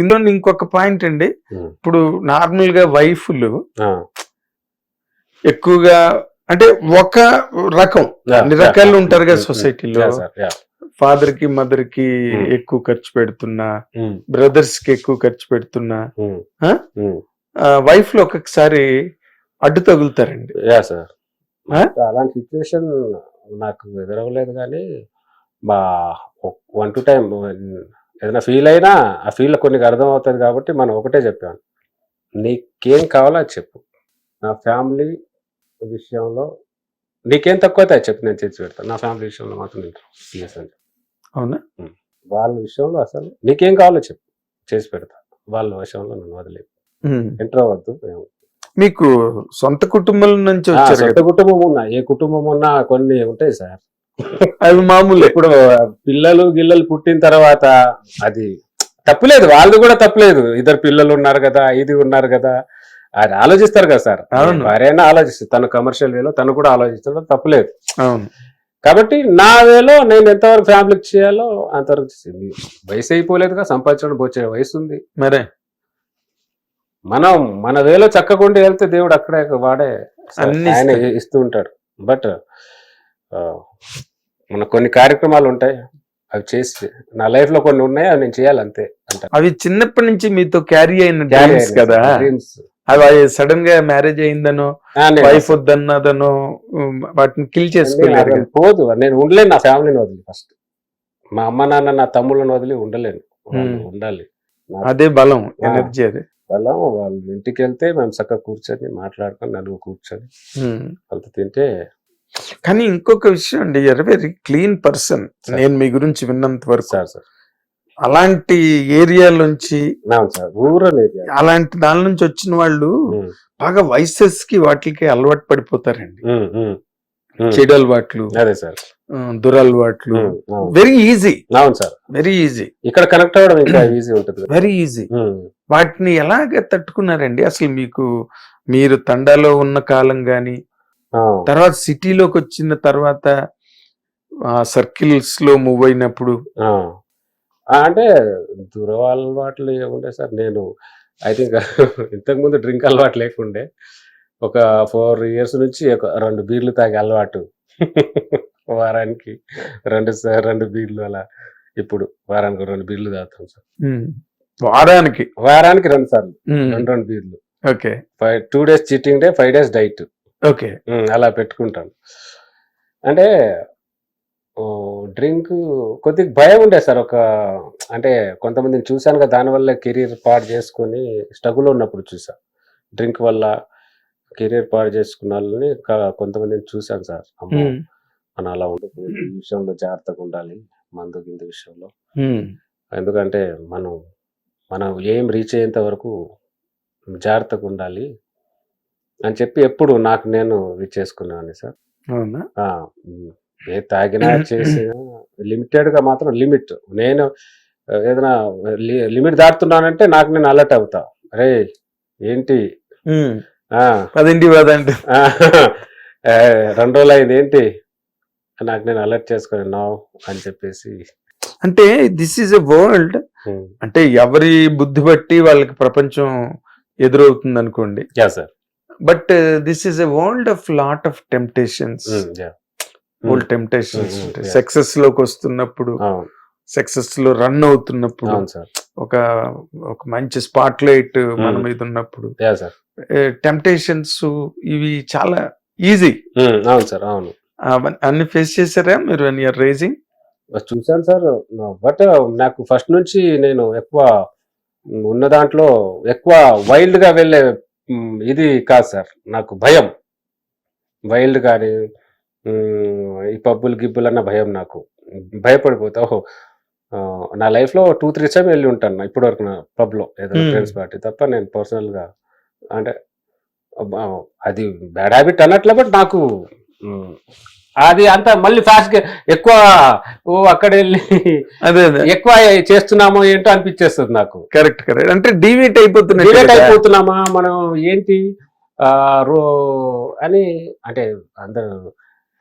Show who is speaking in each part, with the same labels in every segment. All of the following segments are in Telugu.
Speaker 1: ఇందులో ఇంకొక పాయింట్ అండి. ఇప్పుడు నార్మల్గా వైఫ్లు ఎక్కువగా అంటే ఒక రకం. అన్ని రకాలు
Speaker 2: ఉమ్, ఉమ్,
Speaker 1: సొసైటీలో. ఫాదర్కి
Speaker 2: మదర్కి.
Speaker 1: ఎక్కువ ఖర్చు పెడుతున్నా. బ్రదర్స్కి ఎక్కువ ఖర్చు పెడుతున్నా. వైఫ్లో ఒక్కొక్కసారి అడ్డు తగులుతారండి.
Speaker 2: Yeah sir.
Speaker 1: ఆ?
Speaker 2: అలాంటి సిచ్యువేషన్ నాకు ఎదురవ్వలేదు కానీ వన్ టు టైం ఏదైనా ఫీల్ అయినా ఆ ఫీల్ కొన్ని అర్థం అవుతుంది కాబట్టి మనం ఒకటే చెప్పాను నీకేం కావాలో అది చెప్పు. నా ఫ్యామిలీ విషయంలో నీకేం తక్కువ అయితే అది చెప్పు నేను చేసి పెడతాను నా ఫ్యామిలీ విషయంలో మాత్రం నేను సీరియస్ అని
Speaker 1: అవునా?
Speaker 2: వాళ్ళ విషయంలో అసలు నీకేం కావాలో చెప్పు. చేసి పెడతా. వాళ్ళ విషయంలో నన్ను వదిలేదు. ఎంటర్ అవ్వద్దు
Speaker 1: మీకు సొంత కుటుంబం నుంచి
Speaker 2: సొంత. కుటుంబం ఉన్నా. ఏ కుటుంబం ఉన్నా కొన్ని ఉంటాయి సార్.
Speaker 1: అవి మామూలే.
Speaker 2: ఇప్పుడు పిల్లలు గిల్లలు పుట్టిన తర్వాత అది తప్పులేదు వాళ్ళది కూడా తప్పులేదు. ఇద్దరు పిల్లలు ఉన్నారు కదా ఇది ఉన్నారు కదా అది ఆలోచిస్తారు కదా సార్.
Speaker 1: అవును.
Speaker 2: భార్యనే ఆలోచిస్తారు. తన కమర్షియల్ వేలో తను కూడా ఆలోచిస్తాడు తప్పులేదు.
Speaker 1: అవును.
Speaker 2: కాబట్టి నా వేలో నేను ఎంతవరకు ఫ్యామిలీకి చేయాలో అంతవరకు చేసింది వయసు అయిపోలేదుగా సంపాదించడం వచ్చే వయసు ఉంది.
Speaker 1: మరే.
Speaker 2: మనం మన వేలో చక్కకుండా వెళ్తే దేవుడు అక్కడే వాడే
Speaker 1: అన్ని.
Speaker 2: ఇస్తూ ఉంటాడు. బట్ మన కొన్ని కార్యక్రమాలు ఉంటాయి అవి చేసి నా లైఫ్లో కొన్ని ఉన్నాయి అవి నేను చేయాలి అంతే
Speaker 1: అవి చిన్నప్పటి నుంచి మీతో క్యారీ అయిన డ్రీమ్స్ కదా అవి సడన్గా మ్యారేజ్ అయిందనో వైఫ్ వద్దన్నదనో వాటిని కిల్ చేసుకోలేరు కదా.
Speaker 2: పోదు నేను ఉండలేను నా ఫ్యామిలీని వదిలి ఫస్ట్ మా అమ్మ నాన్న నా తమ్ముళ్ళని వదిలి ఉండలేను. ఉండాలి
Speaker 1: అదే బలం. ఎనర్జీ అది
Speaker 2: వాళ్ళ వాళ్ళ ఇంటికి వెళ్తే మేము చక్కగా కూర్చొని మాట్లాడుకొని నలుగురు కూర్చొని. వాళ్ళతో తింటే
Speaker 1: కానీ ఇంకొక విషయం అండి ఎర్ వెరీ క్లీన్ పర్సన్. నేను మీ గురించి విన్నంత వరకు
Speaker 2: సార్ సార్
Speaker 1: అలాంటి ఏరియా నుంచి
Speaker 2: అవును సార్ రూరల్ ఏరియా
Speaker 1: అలాంటి దాని నుంచి వచ్చిన వాళ్ళు బాగా వైసెస్కి వాటికి అలవాటు పడిపోతారండి. చెడు అలవాట్లు
Speaker 2: అదే సార్
Speaker 1: దురలవాట్లు. వెరీ ఈజీ
Speaker 2: అవును. సార్
Speaker 1: వెరీ ఈజీ
Speaker 2: ఇక్కడ కనెక్ట్ అవ్వడం ఇంకా ఈజీ ఉంటుంది.
Speaker 1: వెరీ ఈజీ వాటిని ఎలాగ తట్టుకున్నారండి? అసలు మీకు మీరు తండాలో ఉన్న కాలం గాని తర్వాత సిటీలోకి వచ్చిన తర్వాత సర్కిల్స్లో మూవ్ అయినప్పుడు
Speaker 2: అంటే దురలవాట్లు ఏముండే సార్? నేను ఐ థింక్ ఇంతకు ముందు డ్రింక్ అలవాటు లేకుండే. ఒక ఫోర్ ఇయర్స్ నుంచి ఒక రెండు బీర్లు తాగే అలవాటు. వారానికి రెండు స- రెండు బీర్లు అలా. ఇప్పుడు వారానికి రెండు బీర్లు తాగుతాం సార్.
Speaker 1: వారానికి?
Speaker 2: వారానికి రెండు సార్లు. రెండు రెండు బీర్లు.
Speaker 1: Okay.
Speaker 2: Five two days cheating day five days diet.
Speaker 1: Okay.
Speaker 2: అలా పెట్టుకుంటాను. అంటే డ్రింక్ కొద్దిగా భయం ఉండే సార్. ఒక అంటే కొంతమందిని చూశాను కదా దానివల్ల కెరీర్ పాడు చేసుకొని స్ట్రగుల్ ఉన్నప్పుడు చూసా. డ్రింక్ వల్ల కెరీర్ పాడు చేసుకున్న వాళ్ళని కొంతమందిని చూశాను సార్. అమ్మో మనం అలా ఉండకూడదు. ఈ విషయంలో జాగ్రత్తగా ఉండాలి. మందు గిందు విషయంలో. ఎందుకంటే మనం మనం ఏం రీచ్ అయ్యేంత వరకు జాగ్రత్తగా ఉండాలి. అని చెప్పి ఎప్పుడు నాకు నేను ఇది చేసుకున్నాను సార్. ఏ తాగినా చేసినా లిమిటెడ్గా మాత్రం లిమిట్. నేను ఏదైనా లిమిట్ దాటుతున్నానంటే నాకు నేను అలర్ట్ అవుతా. అరే ఏంటి? ఏ, రెండు రోజులు అయింది ఏంటి? నాకు నేను అలర్ట్ చేసుకుని నో అని చెప్పేసి.
Speaker 1: అంటే దిస్ ఈజ్ ఎ వరల్డ్ అంటే ఎవరి బుద్ధి బట్టి వాళ్ళకి ప్రపంచం ఎదురవుతుంది అనుకోండి
Speaker 2: yeah sir.
Speaker 1: But this is a world of lot of temptations old temptations
Speaker 2: Mm, mm.
Speaker 1: సక్సెస్లోకి వస్తున్నప్పుడు సక్సెస్లో రన్ అవుతున్నప్పుడు ఒక ఒక మంచి స్పాట్ లైట్ మన
Speaker 2: Mm.
Speaker 1: మీద ఉన్నప్పుడు
Speaker 2: యా సార్
Speaker 1: టెంప్టేషన్స్ ఇవి చాలా ఈజీ
Speaker 2: ఉమ్, అవును సార్ అవును.
Speaker 1: అన్ని ఫేస్ చేశారా మీరు వన్ ఇయర్ రేజింగ్
Speaker 2: చూశాను సార్. బట్ నాకు ఫస్ట్ నుంచి నేను ఎక్కువ ఉన్న దాంట్లో ఎక్కువ వైల్డ్గా వెళ్ళే ఇది కాదు సార్. నాకు భయం. వైల్డ్ కానీ ఈ పబ్బులు గిబ్బులు అన్న భయం నాకు. భయపడిపోతా. ఓహో. నా లైఫ్లో టూ త్రీ టైం వెళ్ళి ఉంటాను ఇప్పటి వరకు నా పబ్లో ఏదో. ఫ్రెండ్స్ పార్టీ తప్ప నేను పర్సనల్గా అంటే అది బ్యాడ్ హ్యాబిట్ అన్నట్లే బట్ నాకు అది అంత మళ్ళీ ఫాస్ట్గా ఎక్కువ ఓ అక్కడ వెళ్ళి
Speaker 1: అదే
Speaker 2: ఎక్కువ చేస్తున్నామో ఏంటో అనిపించేస్తుంది నాకు.
Speaker 1: కరెక్ట్ కరెక్ట్ అంటే డివేట్ అయిపోతున్నట్టు
Speaker 2: డిలేట్
Speaker 1: కదా.
Speaker 2: అయిపోతున్నామా? మనం ఏంటి? అని అంటే అందరు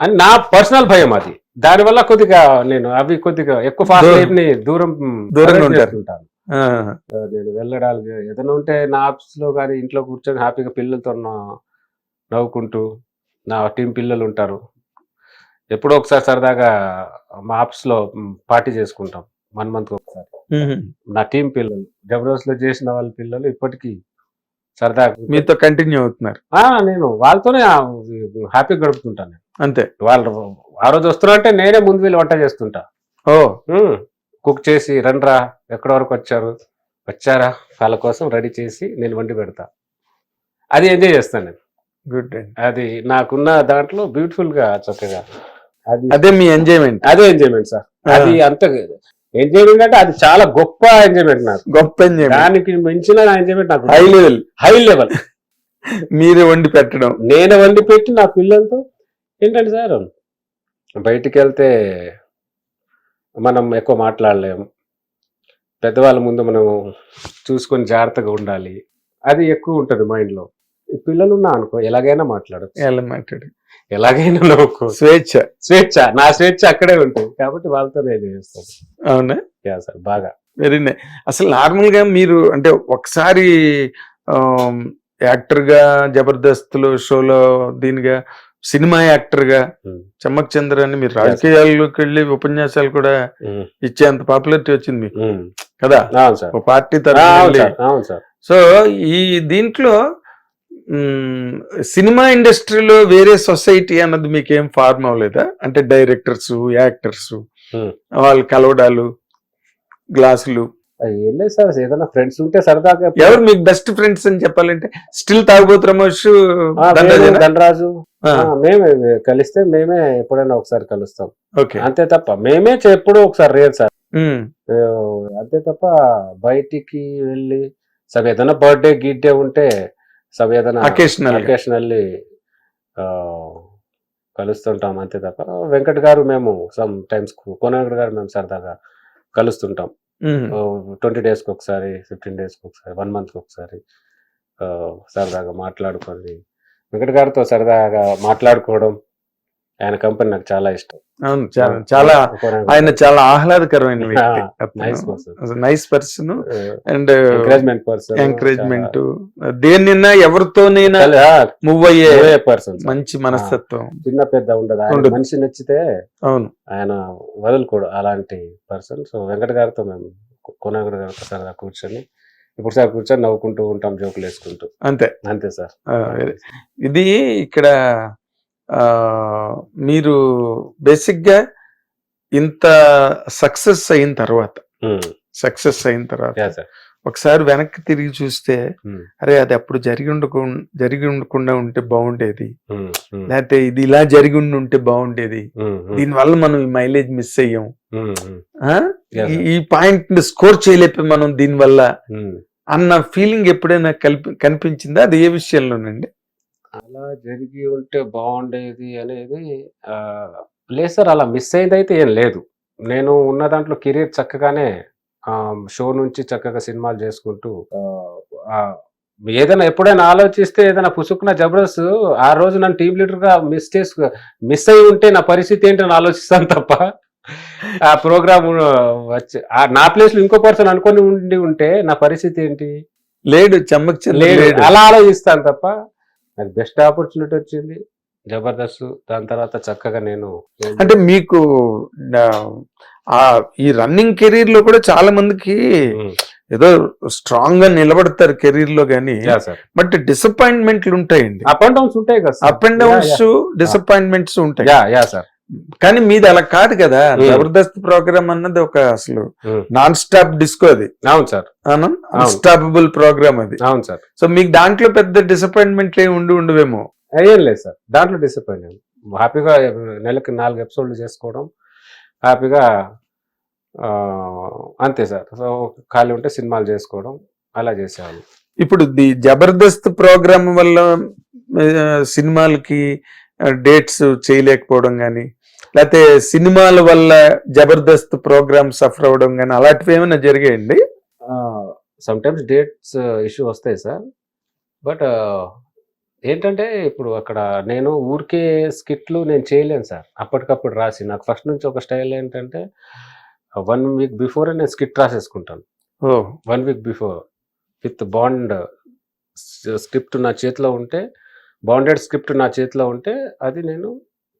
Speaker 2: అని నా పర్సనల్ భయం అది. దానివల్ల కొద్దిగా నేను అవి కొద్దిగా ఎక్కువ ఫాస్ట్
Speaker 1: దూరం-
Speaker 2: లైఫ్ని దూరం
Speaker 1: దూరంగా ఆ,
Speaker 2: నేను వెళ్ళడానికి ఏదైనా ఉంటే నా ఆఫీస్లో కానీ ఇంట్లో కూర్చొని హ్యాపీగా పిల్లలతో నవ్వుకుంటూ నా టీం పిల్లలు ఉంటారు. ఎప్పుడో ఒకసారి సరదాగా మా ఆఫీస్లో పార్టీ చేసుకుంటాం. వన్ మంత్ ఒకసారి. నా టీం పిల్లలు జబర్దస్త్లో చేసిన వాళ్ళ పిల్లలు ఇప్పటికీ సరదాగా
Speaker 1: మీతో కంటిన్యూ అవుతున్నారు.
Speaker 2: నేను వాళ్ళతోనే హ్యాపీగా గడుపుతుంటాను
Speaker 1: అంతే.
Speaker 2: వాళ్ళు ఆ రోజు వస్తున్నారంటే నేనే ముందు వెళ్ళి వంట చేస్తుంటా.
Speaker 1: ఓ.
Speaker 2: కుక్ చేసి రండ్రా ఎక్కడి వరకు వచ్చారు? వచ్చారా? వాళ్ళ కోసం రెడీ చేసి నేను వండి పెడతా. అది ఎంజాయ్ చేస్తాను నేను.
Speaker 1: గుడ్
Speaker 2: అది నాకున్న దాంట్లో బ్యూటిఫుల్గా చక్కగా అది
Speaker 1: అదే మీ ఎంజాయ్మెంట్
Speaker 2: అదే ఎంజాయ్మెంట్ సార్ అది అంత ఎంజాయ్మెంట్ అంటే అది చాలా గొప్ప ఎంజాయ్మెంట్ నాకు.
Speaker 1: గొప్ప ఎంజాయ్మెంట్
Speaker 2: దానికి మించిన ఎంజాయ్మెంట్ నాకు
Speaker 1: హై లెవెల్
Speaker 2: హై లెవెల్
Speaker 1: మీరే వండి పెట్టడం.
Speaker 2: నేను వండి పెట్టి నా పిల్లలతో ఏంటంటే సార్ బయటికి వెళ్తే మనం ఎక్కువ మాట్లాడలేం పెద్దవాళ్ళ ముందు మనం చూసుకొని జాగ్రత్తగా ఉండాలి. అది ఎక్కువ ఉంటుంది మైండ్లో. ఈ పిల్లలు ఉన్నా అనుకో ఎలాగైనా మాట్లాడచ్చు.
Speaker 1: ఎలా మాట్లాడు?
Speaker 2: ఎలాగైనా నవ్వుకో.
Speaker 1: స్వేచ్ఛ.
Speaker 2: స్వేచ్ఛ. నా స్వేచ్ఛ అక్కడే ఉంటుంది. కాబట్టి వాళ్ళతో నేను చేస్తాను?
Speaker 1: అవునా?
Speaker 2: యా సార్ బాగా.
Speaker 1: Very nice. అసలు నార్మల్గా మీరు అంటే ఒకసారి యాక్టర్గా జబర్దస్త్లో షోలో దీనిగా సినిమా యాక్టర్గా
Speaker 2: Hmm.
Speaker 1: చమ్మక్ చంద్ర అని మీరు రాజకీయాల్లోకి వెళ్ళి ఉపన్యాసాలు కూడా ఇచ్చేంత పాపులారిటీ వచ్చింది మీకు. కదా? Party
Speaker 2: sir.
Speaker 1: సో ఈ దీంట్లో సినిమా ఇండస్ట్రీలో వేరే సొసైటీ అన్నది మీకు ఏం ఫార్మ్ అవ్వలేదా? అంటే డైరెక్టర్స్ యాక్టర్స్. వాళ్ళు కలవడాలు గ్లాసులు.
Speaker 2: ఏం లేదు సార్ ఏదైనా ఫ్రెండ్స్ ఉంటే సరదాగా
Speaker 1: ఎవరు మీకు బెస్ట్ ఫ్రెండ్స్ అని చెప్పాలంటే స్టిల్ తాగుబోతు రమేష్
Speaker 2: ధనరాజు మేమే కలిస్తే మేమే ఎప్పుడైనా ఒకసారి కలుస్తాం.
Speaker 1: ఓకే.
Speaker 2: అంతే తప్ప మేమే ఎప్పుడూ ఒకసారి రేరు సార్. అంతే తప్ప బయటికి వెళ్ళి సగ ఏదైనా బర్త్డే గిడ్డే ఉంటే ఏదైనా
Speaker 1: గా.
Speaker 2: అకేషనల్లీ కలుస్తుంటాం అంతే తప్ప. వెంకట్ గారు మేము సమ్ టైమ్స్ కోనగడ్ గారు మేము సరదాగా కలుస్తుంటాం. ట్వంటీ డేస్కి ఒకసారి ఫిఫ్టీన్ డేస్కి ఒకసారి వన్ మంత్కి ఒకసారి సరదాగా మాట్లాడుకొని వెంకట్ గారితో సరదాగా మాట్లాడుకోవడం ఆయన కంపెనీ నాకు చాలా ఇష్టం.
Speaker 1: అవును చాలా చాలా ఆయన చాలా ఆహ్లాదకరమైన వ్యక్తి.
Speaker 2: Nice person
Speaker 1: nice person and
Speaker 2: encouragement person
Speaker 1: encouragement దేన్నైనా ఎవరితోనైనా మూవ్ అయ్యే
Speaker 2: పర్సన్
Speaker 1: మంచి మనస్తత్వం.
Speaker 2: చిన్న పెద్ద ఉండదు. మనిషి నచ్చితే
Speaker 1: అవును.
Speaker 2: ఆయన వదులుకోడు అలాంటి పర్సన్ సో వెంకట గారితో మేము కొనగడ గారితో సరదా కూర్చొని ఇప్పుడు సార్ కూర్చొని నవ్వుకుంటూ ఉంటాం జోకులు వేసుకుంటూ
Speaker 1: అంతే
Speaker 2: అంతే సార్
Speaker 1: ఇది ఇక్కడ మీరు బేసిక్గా ఇంత సక్సెస్ అయిన తర్వాత సక్సెస్ అయిన తర్వాత ఒకసారి వెనక్కి తిరిగి చూస్తే. అరే అది అప్పుడు జరిగి ఉండకు జరిగి ఉండకుండా ఉంటే బాగుండేది. లేకపోతే ఇది ఇలా జరిగి ఉండి ఉంటే బాగుండేది. దీనివల్ల మనం ఈ మైలేజ్ మిస్ అయ్యాం. ఈ- పాయింట్ని స్కోర్ చేయలేకపోయి మనం దీనివల్ల అన్న ఫీలింగ్ ఎప్పుడైనా కల్పి కనిపించిందా? అది ఏ విషయంలోనండి?
Speaker 2: అలా జరిగి ఉంటే బాగుండేది అనేది ఆ, లేదు సార్ అలా మిస్ అయింది అయితే ఏం లేదు. నేను ఉన్న దాంట్లో కెరీర్ చక్కగానే షో నుంచి చక్కగా సినిమాలు చేసుకుంటూ ఏదైనా ఎప్పుడైనా ఆలోచిస్తే ఏదైనా పుసుకున్న జబర్దస్త్ ఆ రోజు నన్ను టీం లీడర్గా మిస్ చేసు మిస్ అయి ఉంటే నా పరిస్థితి ఏంటని ఆలోచిస్తాను తప్ప ఆ ప్రోగ్రామ్ వచ్చి నా ప్లేస్లో ఇంకో పర్సన్ అనుకొని ఉండి ఉంటే నా పరిస్థితి ఏంటి?
Speaker 1: లేడు చెమ్మక్ లేడు.
Speaker 2: అలా ఆలోచిస్తాను తప్ప నాకు బెస్ట్ ఆపర్చునిటీ వచ్చింది. జబర్దస్త్ దాని తర్వాత చక్కగా నేను
Speaker 1: అంటే మీకు ఆ ఈ రన్నింగ్ కెరీర్లో కూడా చాలా మందికి ఏదో స్ట్రాంగ్గా నిలబడతారు కెరీర్లో గానీ. బట్ డిసప్పాయింట్మెంట్లు ఉంటాయండి.
Speaker 2: అప్ అండ్ డౌన్స్ ఉంటాయి కదా
Speaker 1: అప్ అండ్ డౌన్స్ డిసప్పాయింట్మెంట్స్ ఉంటాయి.
Speaker 2: యా సార్
Speaker 1: కానీ మీది అలా కాదు కదా. జబర్దస్త్ ప్రోగ్రామ్ అన్నది ఒక అసలు. నాన్ స్టాప్ డిస్కో అది.
Speaker 2: అవును సార్.
Speaker 1: అన్స్టాపబుల్ ప్రోగ్రామ్ అది.
Speaker 2: అవును సార్.
Speaker 1: సో మీకు దాంట్లో పెద్ద డిసప్పాయింట్మెంట్లు ఏమి ఉండి ఉండవేమో?
Speaker 2: ఏం లేదు సార్. దాంట్లో డిసప్పాయింట్ హ్యాపీగా నెలకి నాలుగు ఎపిసోడ్లు చేసుకోవడం. హ్యాపీగా అంతే సార్. సో ఖాళీ ఉంటే సినిమాలు చేసుకోవడం. అలా చేసేవాళ్ళు.
Speaker 1: ఇప్పుడు ది జబర్దస్త్ ప్రోగ్రామ్ వల్ల సినిమాలకి డేట్స్ చేయలేకపోవడం కానీ లేకపోతే సినిమాల వల్ల జబర్దస్త్ ప్రోగ్రామ్ సఫర్ అవ్వడం కానీ అలాంటివి ఏమైనా జరిగాయండి?
Speaker 2: సమ్ టైమ్స్ డేట్స్ ఇష్యూ వస్తాయి సార్. బట్ ఏంటంటే ఇప్పుడు అక్కడ నేను ఊరికే స్కిట్లు నేను చేయలేను సార్. అప్పటికప్పుడు రాసి నాకు ఫస్ట్ నుంచి ఒక స్టైల్ ఏంటంటే వన్ వీక్ బిఫోర్ నేను skit రాసేసుకుంటాను. One week before with bound script నా చేతిలో ఉంటే బాండెడ్ స్క్రిప్ట్ నా చేతిలో ఉంటే అది నేను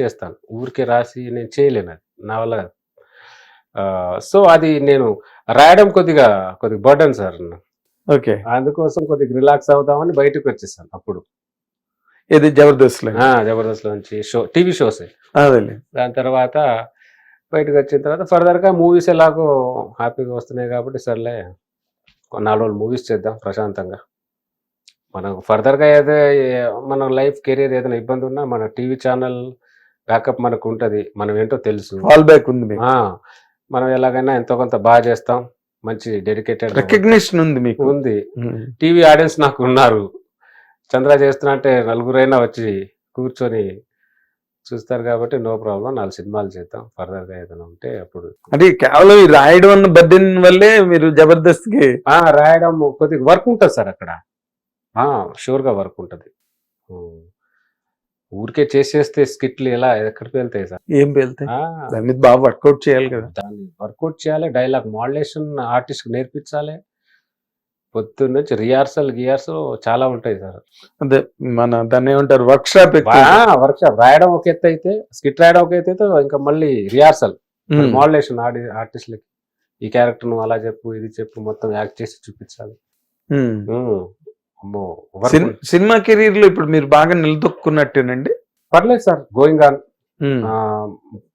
Speaker 2: చేస్తాను. ఊరికే రాసి నేను చేయలేను అది. నా వల్ల కాదు. సో అది నేను రాయడం కొద్దిగా కొద్దిగా బర్డన్ సార్
Speaker 1: ఓకే.
Speaker 2: అందుకోసం కొద్దిగా రిలాక్స్ అవుదామని బయటకు వచ్చేసాను అప్పుడు.
Speaker 1: ఇది జబర్దస్త్
Speaker 2: జబర్దస్త్ నుంచి షో టీవీ షోస్. దాని తర్వాత బయటకు వచ్చిన తర్వాత ఫర్దర్గా మూవీస్ ఎలాగో హ్యాపీగా వస్తున్నాయి కాబట్టి సర్లే నాలుగు రోజులు మూవీస్ చేద్దాం ప్రశాంతంగా. మనకు ఫర్దర్గా ఏదో మన లైఫ్ కెరీర్ ఏదైనా ఇబ్బంది ఉన్నా మన టీవీ ఛానల్ బ్యాకప్ మనకు ఉంటుంది మనం ఏంటో తెలుసు
Speaker 1: ఫాల్ బ్యాక్ ఉంది
Speaker 2: మనం ఎలాగైనా ఎంతో కొంత బాగా చేస్తాం మంచి డెడికేటెడ్
Speaker 1: రికగ్నిషన్ ఉంది మీకు.
Speaker 2: ఉంది. టీవీ ఆడియన్స్ నాకు ఉన్నారు. చంద్ర చేస్తున్నా అంటే నలుగురైనా వచ్చి కూర్చొని చూస్తారు కాబట్టి నో ప్రాబ్లం నాలుగు సినిమాలు చేద్దాం ఫర్దర్గా ఏదైనా ఉంటే అప్పుడు.
Speaker 1: అంటే కేవలం ఈ రాయడం అన్న బర్డెన్ వల్లే మీరు
Speaker 2: జబర్దస్త్కి రాయడం కొద్దిగా వర్క్ ఉంటుంది సార్ అక్కడ. షూర్గా వర్క్ ఉంటుంది. ఊరికే చేసేస్తే స్కిట్లు ఎలా ఎక్కడికి వెళ్తాయి సార్?
Speaker 1: ఏం వెళ్తాయి? దాని మీద బాగా వర్కౌట్ చేయాలి కదా.
Speaker 2: దాన్ని వర్కౌట్ చేయాలి డైలాగ్ మాడ్యులేషన్ ఆర్టిస్ట్ నేర్పించాలి. పొద్దున్న నుంచి రిహార్సల్ గిహార్సల్ చాలా ఉంటాయి సార్.
Speaker 1: అదే మన దాన్ని ఏమంటారు వర్క్ షాప్
Speaker 2: వర్క్ షాప్ రాయడం ఒక ఎత్తు అయితే స్కిట్ రాయడం ఒక ఎత్తు అయితే ఇంకా మళ్ళీ రిహార్సల్. మాడ్యులేషన్ ఆడి ఆర్టిస్ట్లకి. ఈ క్యారెక్టర్ నువ్వు అలా చెప్పు ఇది చెప్పు మొత్తం యాక్ట్ చేసి చూపించాలి.
Speaker 1: సినిమా కెరీర్లో ఇప్పుడు మీరు బాగా నిలదొక్కున్నట్టేనండి?
Speaker 2: పర్లేదు సార్ గోయింగ్ ఆన్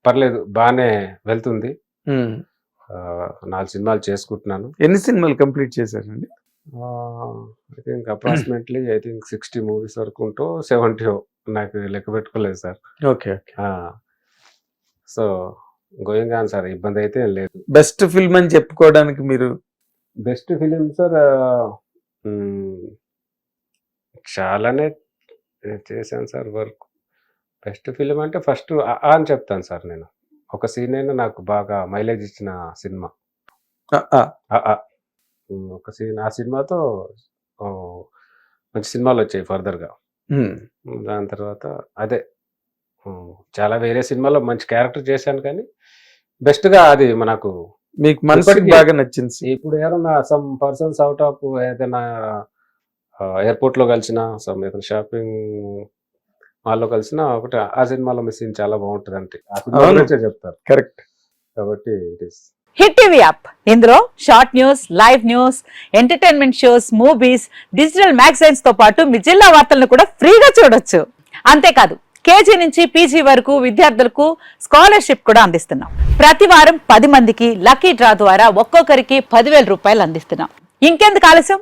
Speaker 2: పర్లేదు బాగానే వెళ్తుంది. నాలుగు సినిమాలు చేసుకుంటున్నాను.
Speaker 1: ఎన్ని సినిమాలు కంప్లీట్ చేశారండి?
Speaker 2: I think approximately I think sixty movies వరకు ఉంటూ సెవెంటీ నాకు లెక్క పెట్టుకోలేదు sir.
Speaker 1: Okay okay.
Speaker 2: So going on sir ఇబ్బంది అయితే లేదు.
Speaker 1: బెస్ట్ ఫిల్మ్ అని చెప్పుకోవడానికి మీరు
Speaker 2: బెస్ట్ ఫిలిం సార్ చాలానే చేశాను సార్ వర్క్. బెస్ట్ ఫిలిం అంటే ఫస్ట్ అని చెప్తాను సార్ నేను. ఒక సీన్ అయినా నాకు బాగా మైలేజ్ ఇచ్చిన సినిమా. ఒక సీన్ ఆ సినిమాతో మంచి సినిమాలు వచ్చాయి ఫర్దర్గా దాని తర్వాత అదే. చాలా వేరే సినిమాలో మంచి క్యారెక్టర్ చేశాను కానీ బెస్ట్గా అది మనకు
Speaker 1: మీకు మనసుకి బాగా నచ్చింది.
Speaker 2: ఇప్పుడు ఎవరన్నా సమ్ పర్సన్స్ అవుట్ ఆఫ్ ఏదైనా ఎయిర్పోర్ట్లో కలిసిన సమ్ ఏదైనా షాపింగ్ మాల్లో కలిసిన ఒకటి ఆ సినిమాలో మీ సీన్ చాలా బాగుంటుంది అంటే చెప్తారు.
Speaker 1: కరెక్ట్
Speaker 2: కాబట్టి it is
Speaker 3: Hit TV app ఇందులో short news live news entertainment shows movies digital మ్యాగజైన్స్తో పాటు మీ జిల్లా వార్తలను కూడా ఫ్రీగా చూడొచ్చు. అంతేకాదు కేజీ నుంచి పీజీ వరకు విద్యార్థులకు స్కాలర్షిప్ కూడా అందిస్తున్నాం. ప్రతి వారం పది మందికి లక్కీ డ్రా ద్వారా ఒక్కొక్కరికి పదివేల రూపాయలు అందిస్తున్నాం. ఇంకెందుకు ఆలస్యం?